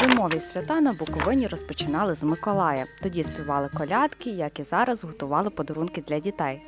Зимові свята на Буковині розпочинали з Миколая. Тоді співали колядки, як і зараз готували подарунки для дітей.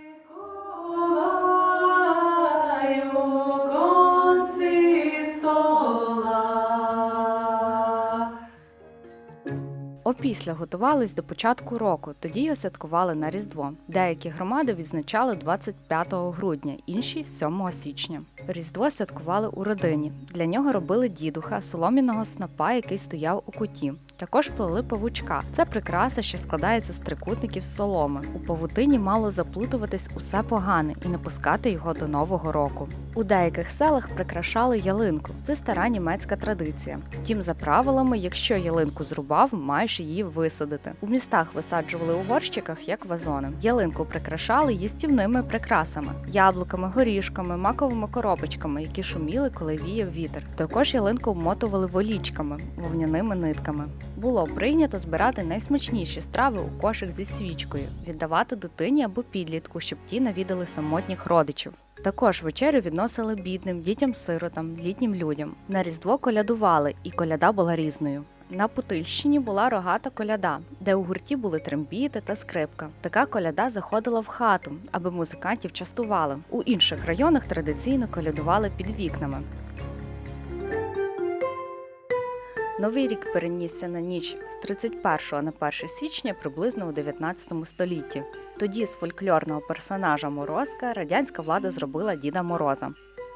Опісля готувались до початку року, тоді його святкували на Різдво. Деякі громади відзначали 25 грудня, інші 7 січня. Різдво святкували у родині. Для нього робили дідуха, солом'яного снапа, який стояв у куті. Також плели павучка. Це прикраса, що складається з трикутників соломи. У павутині мало заплутуватись усе погане і не пускати його до нового року. У деяких селах прикрашали ялинку. Це стара німецька традиція. Втім, за правилами, якщо ялинку зрубав, маєш її висадити. У містах висаджували у горщиках як вазони. Ялинку прикрашали їстівними прикрасами: яблуками, горішками, маковими коробочками, які шуміли, коли віяв вітер. Також ялинку обмотували волічками, вовняними нитками. Було прийнято збирати найсмачніші страви у кошик зі свічкою, віддавати дитині або підлітку, щоб ті навідали самотніх родичів. Також вечерю відносили бідним, дітям-сиротам, літнім людям. На Різдво колядували, і коляда була різною. На Путильщині була рогата коляда, де у гурті були трембіти та скрипка. Така коляда заходила в хату, аби музикантів частували. У інших районах традиційно колядували під вікнами. Новий рік перенісся на ніч з 31 на 1 січня приблизно у 19 столітті. Тоді з фольклорного персонажа Морозка радянська влада зробила Діда Мороза.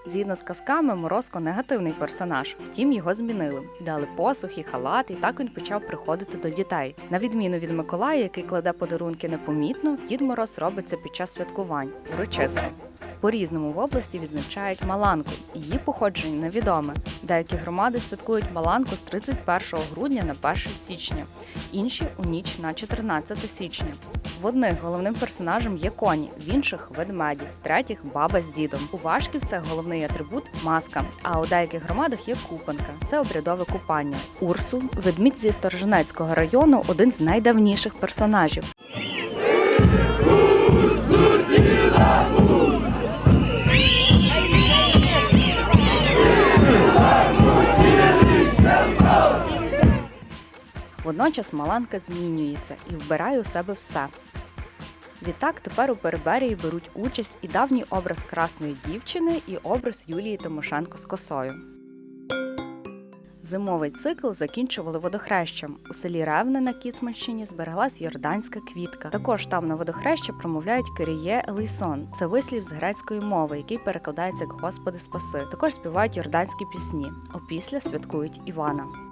Згідно з казками, Морозко негативний персонаж, втім його змінили. Дали посух і халат, і так він почав приходити до дітей. На відміну від Миколая, який кладе подарунки непомітно, Дід Мороз робиться під час святкувань урочисто. По-різному в області відзначають Маланку. Її походження невідоме. Деякі громади святкують Маланку з 31 грудня на 1 січня, інші у ніч на 14 січня. В одних головним персонажем є коні, в інших ведмеді, в третіх баба з дідом. У Вашківцях головний атрибут маска. А у деяких громадах є купанка це обрядове купання. Урсу, ведмідь зі Сторожинецького району, один з найдавніших персонажів. Водночас Маланка змінюється і вбирає у себе все. Відтак тепер у Переберії беруть участь і давній образ красної дівчини, і образ Юлії Тимошенко з косою. Зимовий цикл закінчували водохрещем. У селі Ревне на Кіцманщині збереглась йорданська квітка. Також там на водохреще промовляють Киріє Елейсон. Це вислів з грецької мови, який перекладається як Господи спаси. Також співають йорданські пісні. Опісля святкують Івана.